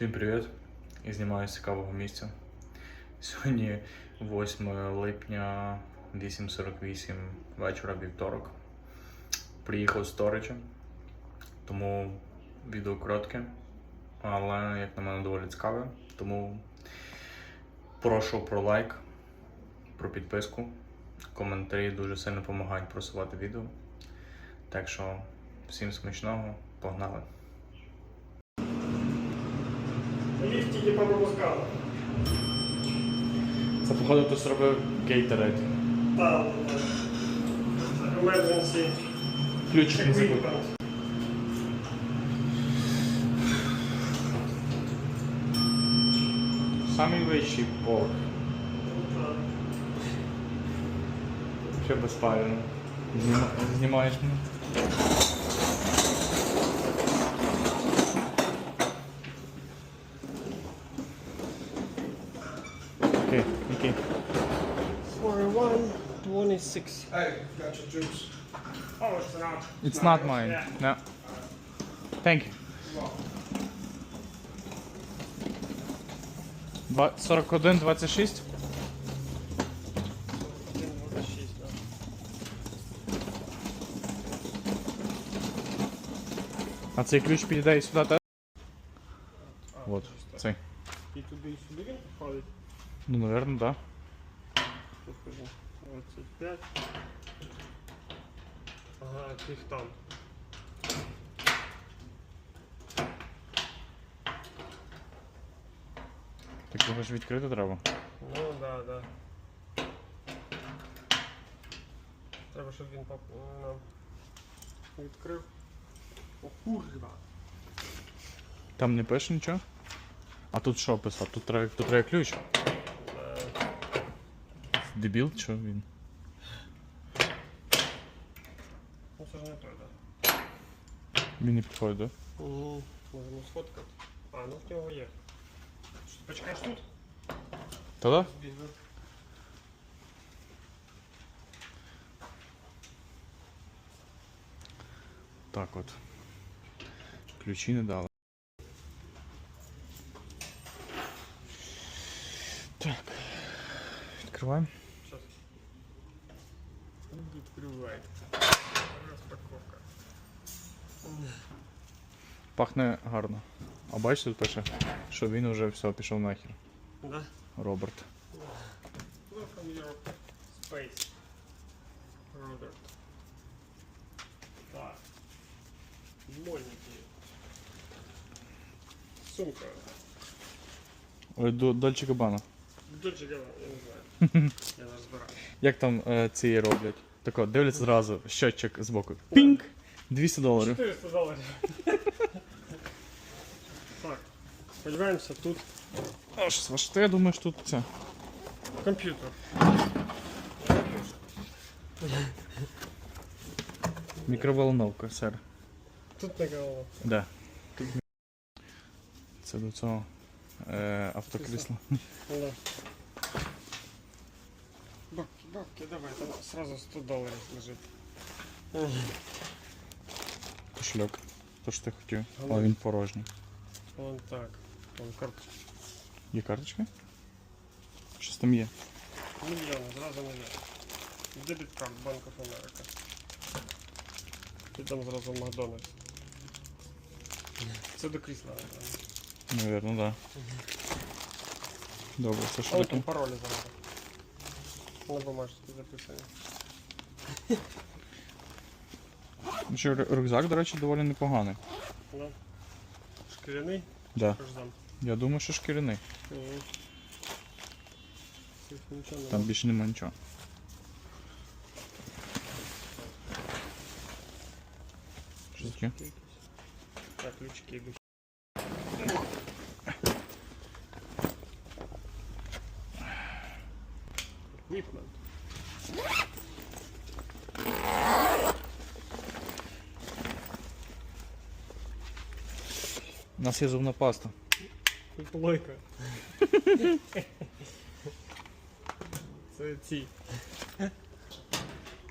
Всім привіт! Я знімаю з цікавого місця. Сьогодні 8 липня 8.48 вечора вівторок. Приїхав з Торича, тому відео коротке, але, як на мене, доволі цікаве. Тому прошу про лайк, про підписку. Коментарі дуже сильно допомагають просувати відео. Так що всім смачного, погнали! Ліфт тільки по пропускали. Це походу хтось робив гейтеред. Так, emergency Ключик не забудь. equipment. Самий вищий поверх. Так. Ще безпалено. Зніма... Знімаєш мене? 26. Hey, got your juice. Oh, it's not. It's not mine. Yeah. No. Thank you. Два- 41, 26? 26. А цей ключ підійде сюди теж? Вот, цей. І туди і сюди він підходить. Ну, наверное, да. Тут скажу. 25. Ага, їх там. Так його ж відкрити треба. Ну, да, да. Треба, щоб він поп... нам відкрив. О, курва. Там не пише нічого. А тут що писати? Тут треба, тут треба ключ. Е, Дебіл, що він? Ну, це ж не той, да. Він не підходить, да? Угу. Можемо сфоткати. А, ну в нього є. Що, ти почекаєш тут? Та-да? Візьму. Так от. Ключі не дали. Так. Відкриваємо. Пахне гарно. А бачите, тут пише, що він уже все пішов нахер. Да? Роберт. Welcome your space. Роберт. Так. Мольники. Сумка. Ой, до Дольче Габана. Дольче Габбана, я не знаю. Я не розбираю. Як там е, ці роблять? Тако, дивляться зразу, щотчик збоку. Пінк! 200 доларів. 400 доларів. так. Сподіваємося, тут А що ваше? Я думаю, що тут це. комп'ютер. Мікроволновка, сер. Тут не голова. Да. Тут Це до цього е, автокрісла. Да. Бабки, бабки, давай, там сразу 100 долларов лежит. Кошельок. То, що ти хотів. Ага. Але він порожній. Вон так. Вон карточка. Є карточка? Щось там є. Мільйони, зразу мільйон. Дебіт карт of America. І там зразу Макдональдс. Це до крісла. Навірно, да. Добре, це що Але таке? там паролі зразу. На бумажці записані. Ну, що, рю- Рюкзак, до речі, доволі непоганий. Да. Шкіряний, Да. Я думаю, що шкіряний. Угу. Там більше нема нічого. Що таке? Так, ключики йдуть. Equipment. У нас є зубна паста. Лойка. Це ці.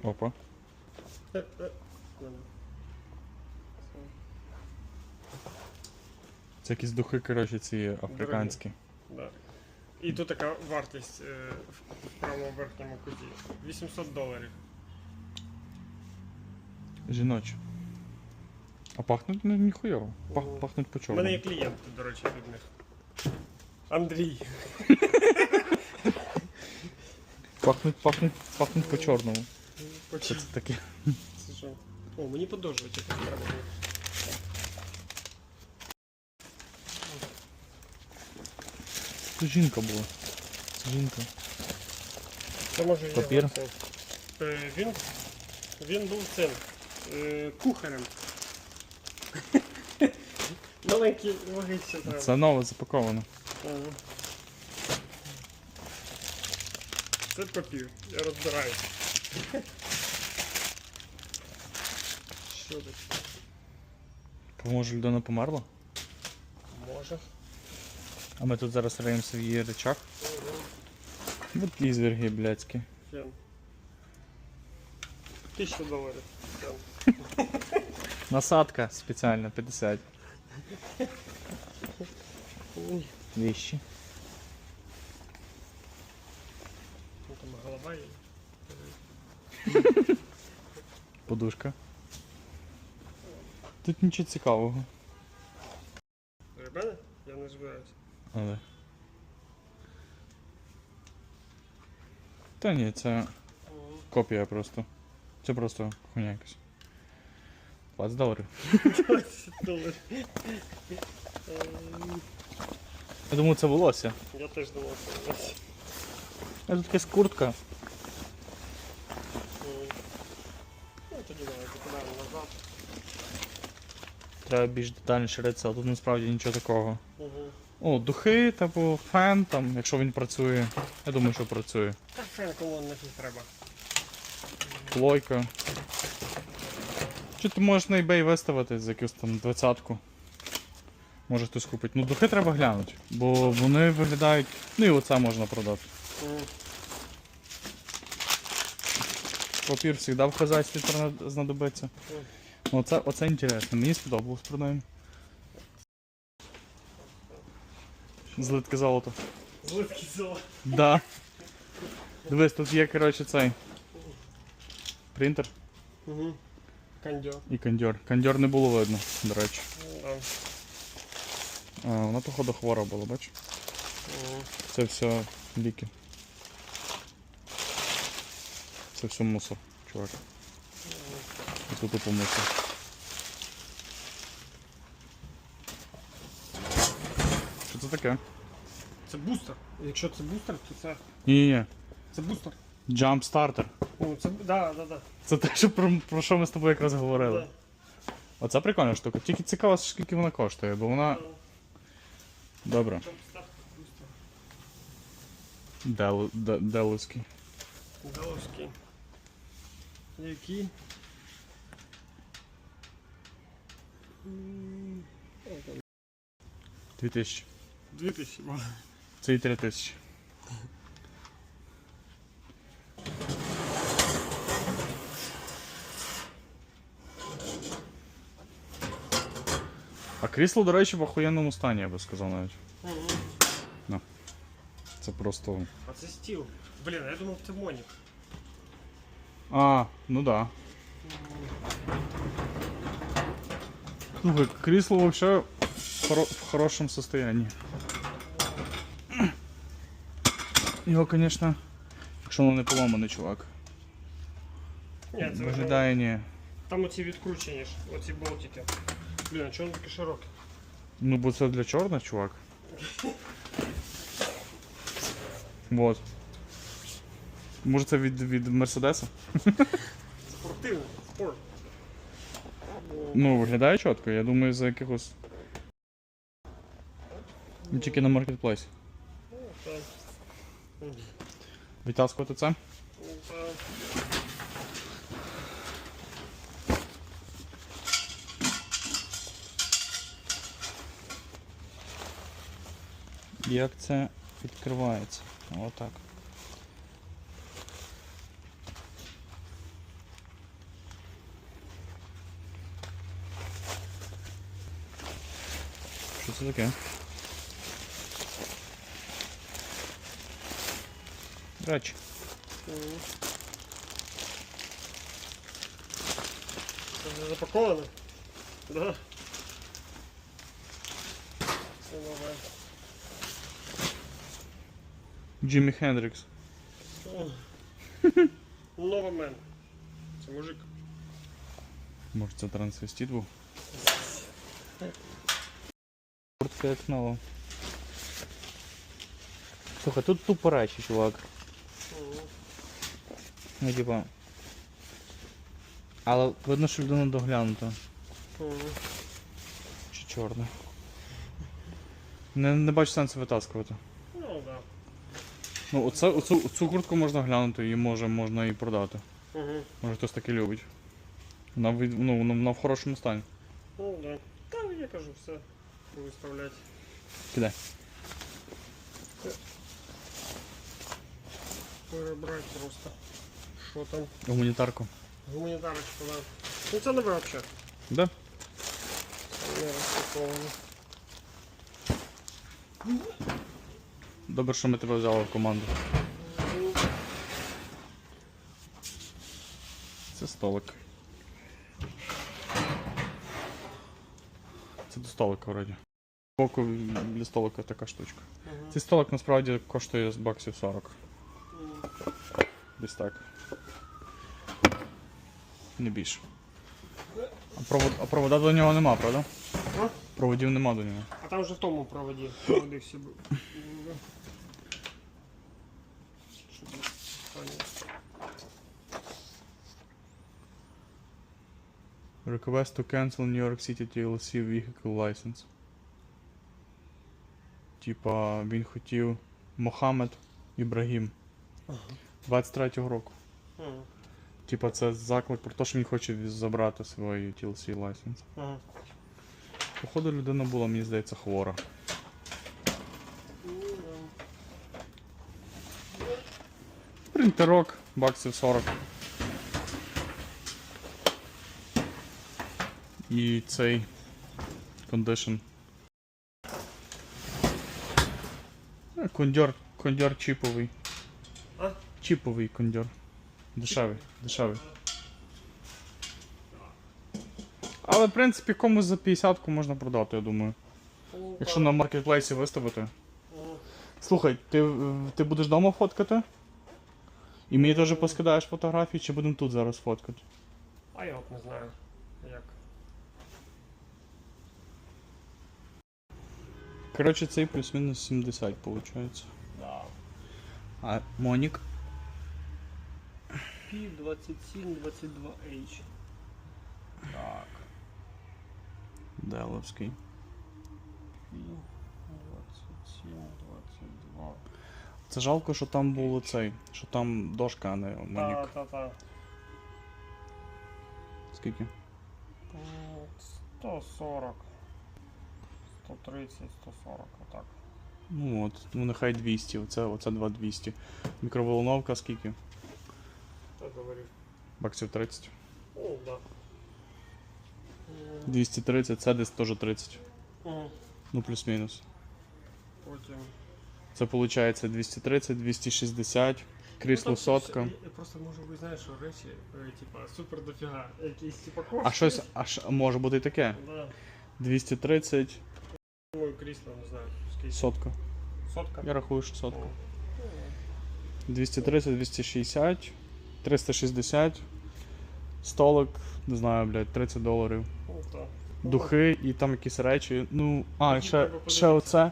Опа. Це якісь духи, коротше, ці африканські. Да. І тут така вартість е, в в правому верхньому куті. 800 доларів. Жіночі. А пахнуть ну, ніхуйово. Пах, Мгм. пахнуть по У чорному. мене є клієнт, до речі, від них. Андрій. Пахнуть, пахнуть, пахнуть по чорному. Що Почти. це таке? Це що? О, мені подовжувати так треба. було. Це жінка була. Це жінка. Це може є Папір. оце. Е, Він, він був цим е, кухарем. Маленькі ще треба. Це нове запаковано. Ага. Це папір, я розбираюсь. Що тут? Може людина померла? Може. А ми тут зараз риємося в її речах. Угу. От ізвірги блядські. Фен. Тисяча доларів. Фен. Насадка спеціальна 50. Ну Там голова є. Подушка. Тут нічого цікавого. Ребята? Я не збираюся. Але. Та ні, це копія просто. Це просто хуйня якась. 20 доларів. 20 доларів. Я думаю, це волосся. Я теж думав, нас. А тут якась куртка. Ну, тоді давай покидаємо назад. Треба більш детальніше ритися, а тут насправді нічого такого. Угу. О, духи, типу, фен там, якщо він працює. Я думаю, що працює. Та фен колон нафіг треба. Плойка. Чи ти можеш на eBay виставити за якусь там двадцятку? Може хтось купить. Ну духи треба глянути, бо вони виглядають. Ну і оце можна продати. Папір завжди в хазяйстві знадобиться. Ну, оце, оце інтересно, мені сподобалось принаймні. Злитки золото. Злитки золота. Да. Дивись, тут є, коротше, цей. Принтер Угу. Кондьо. і кондьор. Кондьор не було видно, до речі. Да. А, вона, походу, хвора була, бач? Мгм. Це все ліки. Це все мусор, чувак. Це тупо мусор. Що це таке? Це бустер. Якщо це бустер, то це. Ні-ні-ні. Це бустер. Jump Starter. Ну, це. Да, да, да. Це те, що про, про що ми з тобою якраз говорили. Да. Оце прикольна штука. Тільки цікаво, скільки вона коштує, бо вона. Добре. Щоб стати. Дел, де, деловський. Головський. Які? О, там 2000. 2000. Це і 3000. А крісло, до речі, в охуєнному стані, я би сказав навіть. Мгм. Це просто. А це стіл. Блін, а я думав, це монік. А, ну да. Слухай, крісло вообще в, хоро- в хорошем состоянии. Його, конечно, якщо воно не поломане, чувак. Ні, це вже... Виглядає ні. Там оці відкручені ж, оці болтики. Блін, а воно таке широке? Ну, бо це для чорних, чувак. Вот. Може це від, від Мерседеса? Спортивний, спорт. Ну, виглядає чітко, я думаю, за якихось. Ну, Тільки на маркетплейсі. Ну. Мгм. Це? Ну, так. Як це відкривається? Отак. Що це таке? Речі. Це вже запаковано? Да. Це нове. Джиммі Хендрікс. Новий мен. Це мужик. Може це трансвестит був? Як нова. Слухай, тут тупо речі, чувак. Ну типа. Але видно, що людина доглянута. Чи чорна. Не, не бачу сенсу витаскувати. Ну. Оце, оцю, оцю куртку можна глянути, її може можна і продати. Угу. Може хтось таки любить. Вона, від- ну, вона, вона в хорошому стані. Ну да. Там я кажу все. Виставлять. Кидай. Перебрати просто. Що там? Гуманітарку. Гуманітарочку, да. Ну це нове взагалі. Да? Не розпаковано. Добре, що ми тебе взяли в команду. Це столик. Це до столика вроді. Боку для столика така штучка. Цей столик насправді коштує з баксів 40. Десь так. Не більше. А, провод, а провода до нього нема, правда? А? Проводів нема до нього. А там вже в тому проводі. Проводи всі були. Щоб не поняли. Request to cancel New York City TLC Vehicle License. Типа він хотів Мохаммед Ібрагім. 23-го року. Мгм. Типа це заклик про те, що він хоче забрати свій TLC license. Ага. Походу людина була, мені здається, хвора. Ну. Принтерок, баксів 40. І цей кондишн. Е, Кондьор, кондьор чіповий. А? Чіповий кондьор. Дешевий, дешевий. Але, в принципі, комусь за 50 можна продати, я думаю. Якщо на маркетплейсі виставити. Слухай, ти, е, ти будеш вдома фоткати? І мені теж поскидаєш фотографії, чи будемо тут зараз фоткати? А я от не знаю, як. Коротше, цей плюс-мінус 70 виходить. Да. А Монік? P2722H. Так. Деловський. P2722. Це жалко, що там було цей, що там дошка, а не Та, Монік. та, та. Скільки? М, 140. 130, 140, отак. Ну от, ну нехай 200, оце, оце 2200. Мікроволновка скільки? Так говорив. Баксів 30. Ну, да. 230, це десь теж 30. м, Ну плюс-мінус. Потім. Це виходить 230, 260, крісло Ну, сотка. просто можу бути, знаєш, що речі, е, типа, супер дофіга. Якісь типа кофти. А щось, а може бути і таке. Да. 230, Думаю, крісло, не знаю, скільки. сотка. Сотка. Я рахую, що сотка. 230, 260, 360, столик, не знаю, блядь, 30 доларів. Ну, так. Духи і там якісь речі. Ну, а, ще, треба ще подивитися. оце.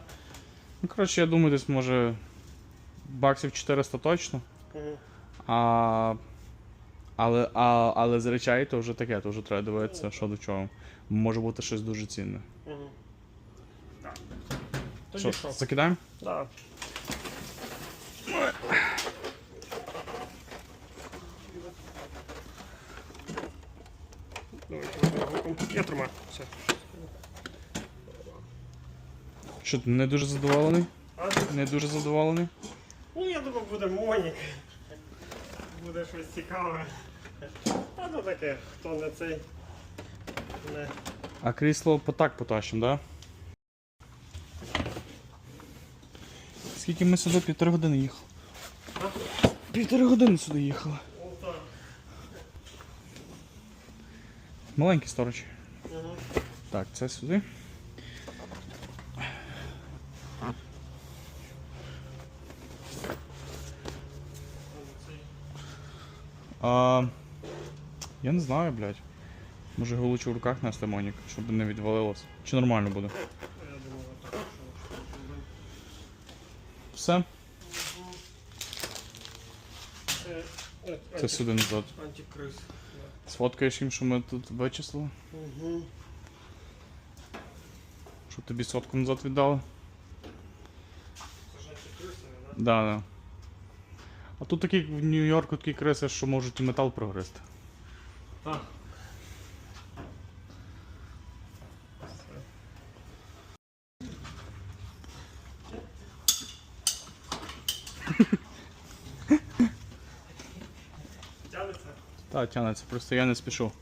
Ну, коротше, я думаю, десь може баксів 400 точно. Мгм. А, але, а, але з речей то вже таке, то вже треба дивитися, що до чого. Може бути щось дуже цінне. Мгм. Так. Що, що? закидаємо? Да. Давайте. Я тримаю. Все. Що, ти не дуже задоволений? А? Не дуже задоволений? Ну, я думав, буде Монік. Буде щось цікаве. А то таке, хто не цей. Не. А крісло по так потащим, да? Скільки ми сюди? Півтори години їхали. Півтори години сюди їхали. Маленький сторож. Так, це сюди. А, я не знаю, блядь. Може голучу в руках нести Монік, щоб не відвалилось. Чи нормально буде? Я думаю, отак. що- що зробимо. Все? Це, Це сюди назад. Антикриз. Сфоткаєш їм, що ми тут вичислили? Угу. Щоб тобі сотку назад віддали? Це ж антикриси, да? Да, да. А тут такі в Нью-Йорку такі криси, що можуть і метал прогризти. Так. Тянеться? Тянеться, просто я не спішу.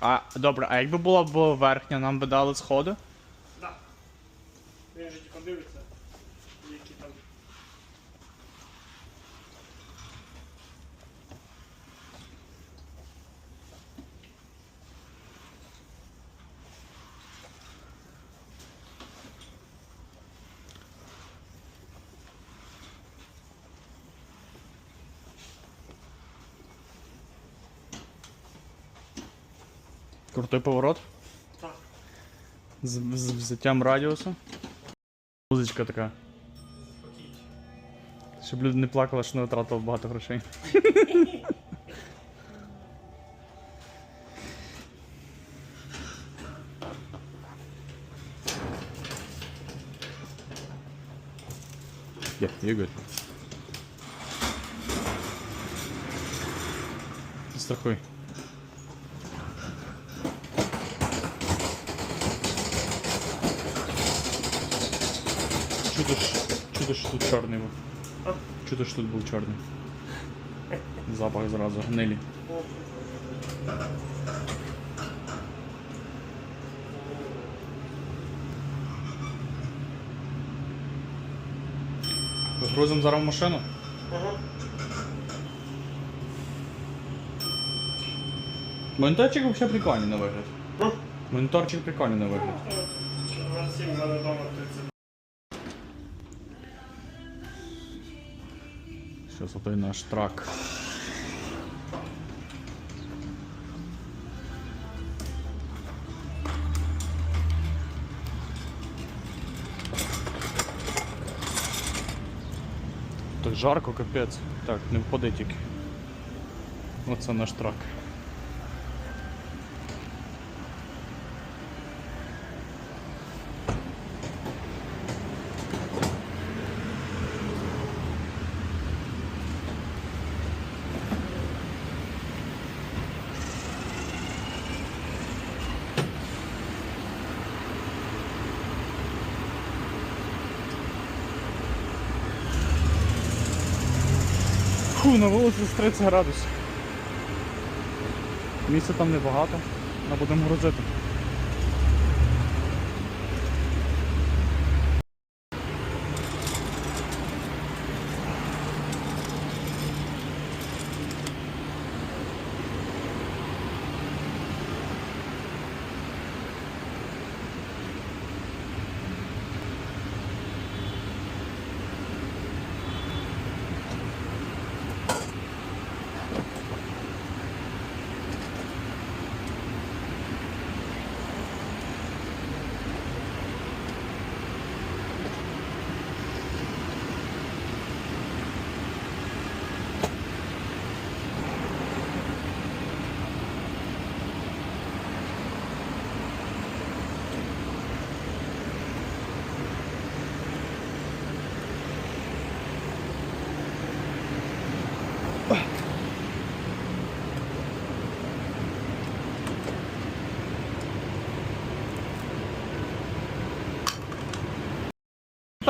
А, добре, а якби була б верхня, нам би дали сходи? Крутий поворот. Так. З, з взяттям радіусу. Музичка така. Щоб люди не плакали, що не втратили багато грошей. Yeah, you're good. Страхуй. Чудо чудо ж тут чорний був. А? Чудо ж тут був чорний. Запах зразу гнилі. Грузимо зараз в машину. Ага. Моніторчик взагалі прикольний на вигляд. Ну, Моніторчик прикольний на вигляд. на 7 мене вдома 30. Зараз отой наш трак. Так жарко, капець. Так, не впади тільки. Оце наш трак. Фу, на вулиці з 30 градусів. Місця там небагато, але будемо грузити.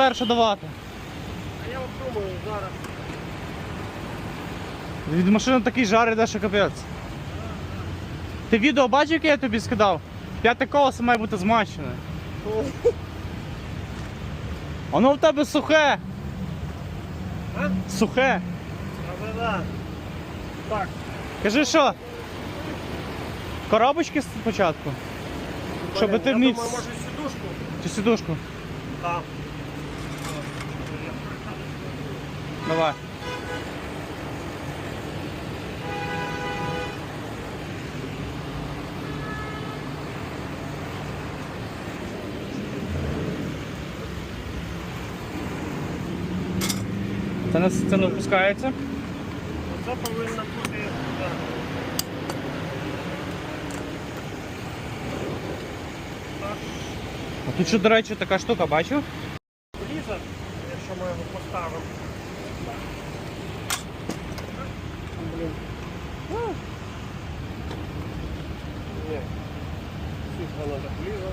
Перше давати. А я от думаю зараз. Від машини такий жар іде, що капець. Ти відео бачив, яке я тобі скидав? П'яте колесо має бути змащене. Воно в тебе сухе. А? Сухе. А да. Так. Кажи що? Коробочки спочатку? Щоб блін, ти я міг. думаю, може сідушку. Чи сідушку? Так. Давай. Це не, це не опускається. Це повинно бути. да. Так. А тут ще, до речі, така штука, бачив? Ліза, якщо ми його поставимо. А. Ні. Сітка надо вліза.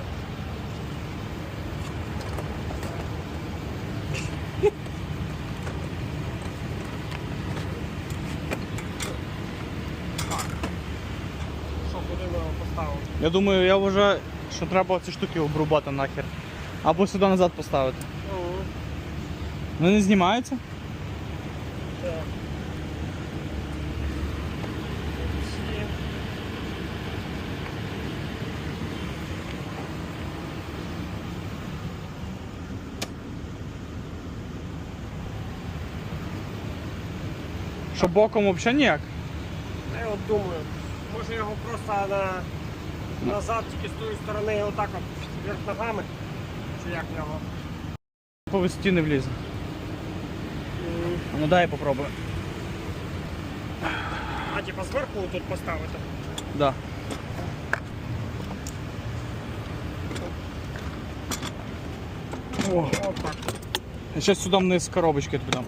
Так. Що, куди ми його поставимо? Я думаю, я вважаю, що треба ці штуки обрубати нахер. Або сюди назад поставити. Ого. Вони не знімаються? Так. Що боком взагалі ніяк. Я от думаю, може його просто на... назад тільки з тої сторони отак от вверх ногами. Чи як його? По не влізе. А Ну дай попробую. А типа зверху тут поставити. Да. О, Отак. я зараз сюди вниз коробочки тобі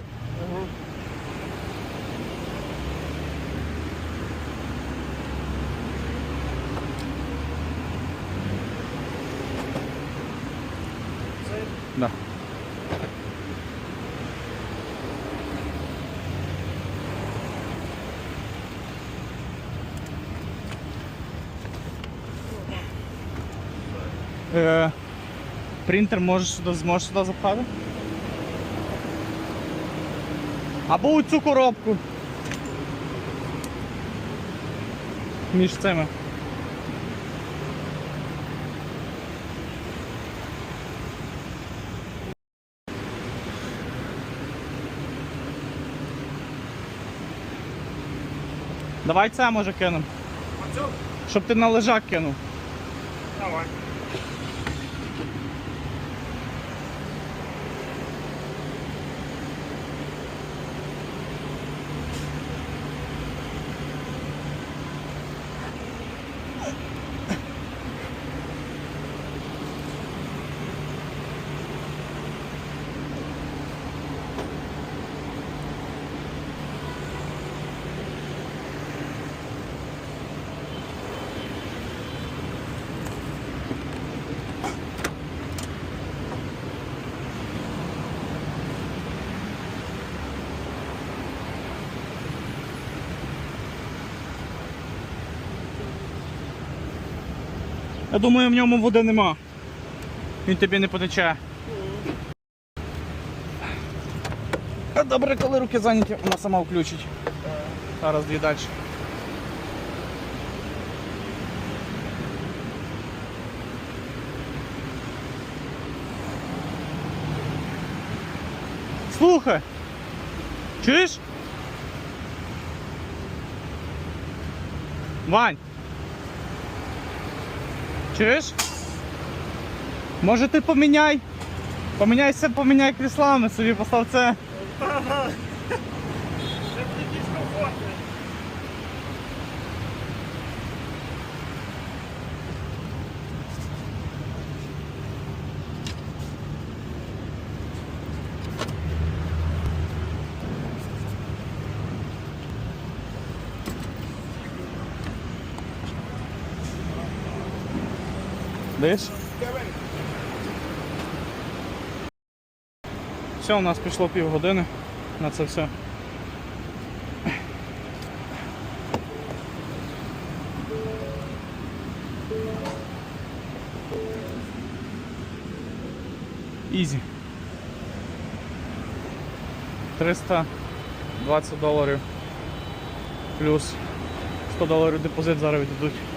Е, принтер можеш сюди, зможеш сюди запхати? Або у цю коробку. Між цими. Давай це може кинемо. Щоб ти на лежак кинув. Давай. Я думаю, в ньому води нема. Він тобі не потече. А Добре, коли руки зайняті, вона сама включить. Зараз дві далі. Слухай. Чуєш? Вань. Чуєш? Може ти поміняй? Поміняйся, поміняй кріслами, собі постав це. Все, Все, у нас пішло півгодини на це все. Ізі. 320 доларів. Плюс 100 доларів депозит зараз віддадуть.